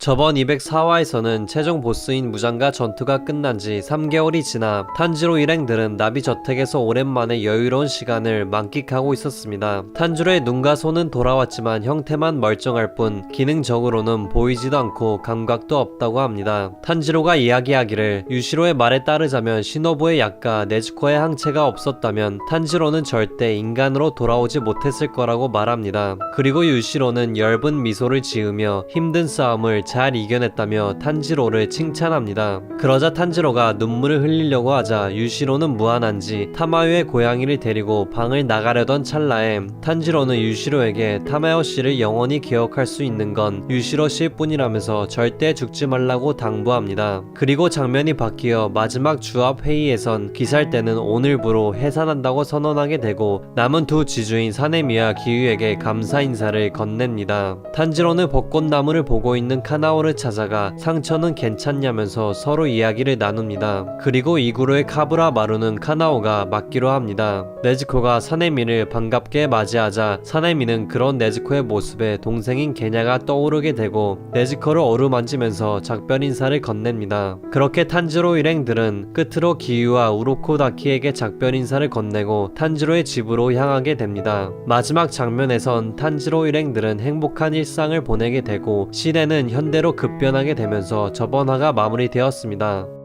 저번 204화에서는 최종 보스인 무장과 전투가 끝난 지 3개월이 지나 탄지로 일행들은 나비 저택에서 오랜만에 여유로운 시간을 만끽하고 있었습니다. 탄지로의 눈과 손은 돌아왔지만 형태만 멀쩡할 뿐 기능적으로는 보이지도 않고 감각도 없다고 합니다. 탄지로가 이야기하기를 유시로의 말에 따르자면 시노부의 약과 네즈코의 항체가 없었다면 탄지로는 절대 인간으로 돌아오지 못했을 거라고 말합니다. 그리고 유시로는 엷은 미소를 지으며 힘든 싸움을 잘 이겨냈다며 탄지로를 칭찬합니다. 그러자 탄지로가 눈물을 흘리려고 하자 유시로는 무한한지 타마요의 고양이를 데리고 방을 나가려던 찰나에 탄지로는 유시로에게 타마요 씨를 영원히 기억할 수 있는 건 유시로 씨일 뿐이라면서 절대 죽지 말라고 당부합니다. 그리고 장면이 바뀌어 마지막 주합 회의에선 기살대는 오늘부로 해산한다고 선언하게 되고 남은 두 지주인 사네미와 기유에게 감사 인사를 건넵니다. 탄지로는 벚꽃나무를 보고 있는 카나오를 찾아가 상처는 괜찮냐면서 서로 이야기를 나눕니다. 그리고 이구로의 카브라 마루는 카나오가 맡기로 합니다. 네즈코가 사네미를 반갑게 맞이하자 사네미는 그런 네즈코의 모습에 동생인 게냐가 떠오르게 되고 네즈코를 어루만지면서 작별 인사를 건넵니다. 그렇게 탄지로 일행들은 끝으로 기유와 우로코 다키에게 작별 인사를 건네고 탄지로의 집으로 향하게 됩니다. 마지막 장면에선 탄지로 일행들은 행복한 일상을 보내게 되고 시대는 현 대로 급변하게 되면서 저번 화가 마무리되었습니다.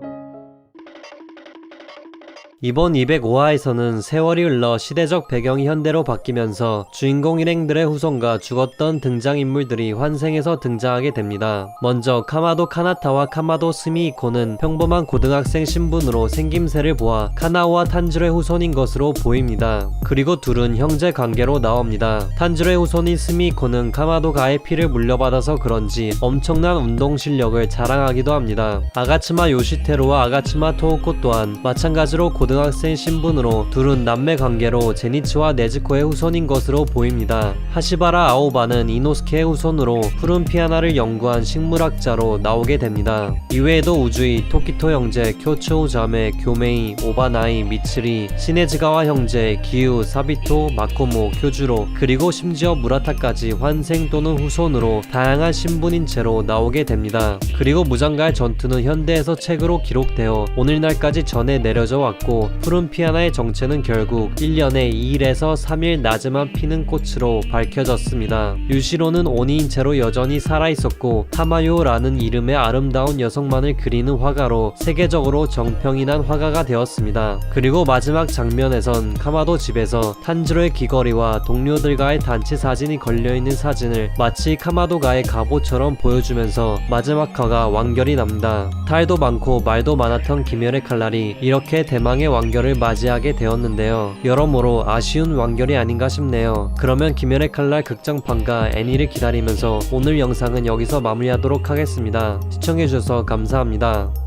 이번 205화에서는 세월이 흘러 시대적 배경이 현대로 바뀌면서 주인공 일행들의 후손과 죽었던 등장인물들이 환생해서 등장하게 됩니다. 먼저 카마도 카나타와 카마도 스미이코는 평범한 고등학생 신분으로 생김새를 보아 카나오와 탄지로의 후손인 것으로 보입니다. 그리고 둘은 형제 관계로 나옵니다. 탄지로의 후손인 스미이코는 카마도 가의 피를 물려받아서 그런지 엄청난 운동 실력을 자랑하기도 합니다. 아가츠마 요시테로와 아가츠마 토오코 또한 마찬가지로 고 등학생 신분으로 둘은 남매 관계로 제니츠와 네즈코의 후손인 것으로 보입니다. 하시바라 아오바는 이노스케의 후손으로 푸른 피아나를 연구한 식물학자로 나오게 됩니다. 이외에도 우주이, 토키토 형제, 쿄츠오 자매, 교메이, 오바나이, 미츠리, 시네즈가와 형제, 기우, 사비토, 마코모, 쿄주로 그리고 심지어 무라타까지 환생 또는 후손으로 다양한 신분인 채로 나오게 됩니다. 그리고 무장가의 전투는 현대에서 책으로 기록되어 오늘날까지 전해 내려져 왔고 푸른 피아나의 정체는 결국 1년에 2일에서 3일 낮에만 피는 꽃으로 밝혀졌습니다. 유시로는 오니인 채로 여전히 살아있었고 타마요라는 이름의 아름다운 여성만을 그리는 화가로 세계적으로 정평이 난 화가가 되었습니다. 그리고 마지막 장면에선 카마도 집에서 탄지로의 귀걸이와 동료들과의 단체 사진이 걸려있는 사진을 마치 카마도가의 갑옷처럼 보여주면서 마지막 화가 완결이 납니다. 탈도 많고 말도 많았던 김열의 칼날이 이렇게 대망의 완결을 맞이하게 되었는데요. 여러모로 아쉬운 완결이 아닌가 싶네요. 그러면 김열의 칼날 극장판과 애니를 기다리면서 오늘 영상은 여기서 마무리하도록 하겠습니다. 시청해주셔서 감사합니다.